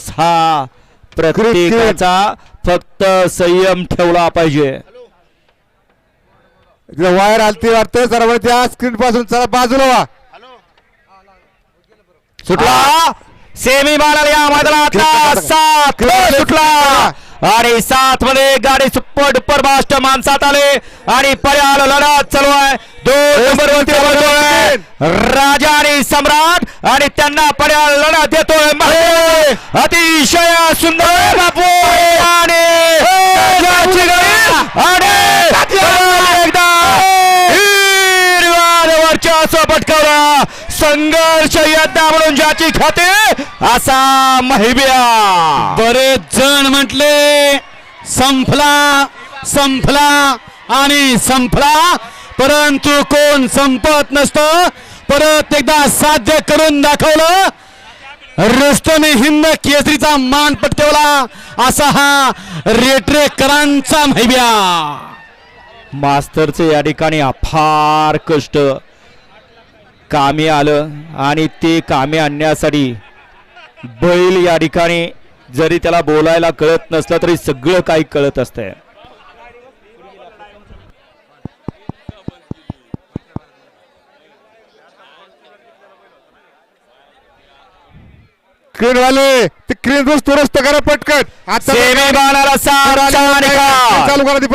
बस हा प्रत्येकाचा फक्त संयम ठेवला पाहिजे. वायर आलती वाटतं सर्व त्या स्क्रीन पासून चला बाजूला व्हा सुटला? सेमी मारल या मैदानातला सात सुटला. आणि सात मध्ये गाडी सुपर डुपर फास्ट माणसात आले. आणि पर्याल लढत चालू आहे. दोन नंबर वरती राजा आणि सम्राट आणि त्यांना पर्याल लढत देतोय. अतिशय सुंदर बापू. आणि एकदा पटकावला. संघर्ष यद्दा म्हणून ज्याची खाते असा महिब्या. बरेच जण म्हटले संपला संपला आणि संपला. परंतु कोण संपत नसतं परत एकदा साध्य करून दाखवलं. रस्तने हिंद केसरीचा मान पटकवला. असा हा रेटरेकरांचा महिब्या. मास्तरचे या ठिकाणी अफार कष्ट. कामी आलं आणि ते कामी आणण्यासाठी बैल या ठिकाणी जरी त्याला बोलायला कळत नसलं तरी सगळं काही कळत असतंय. स्क्रीन वाले ते स्क्रीन दुरुस्त करा पटकन. आता सेमी बाणाला सात चालू करा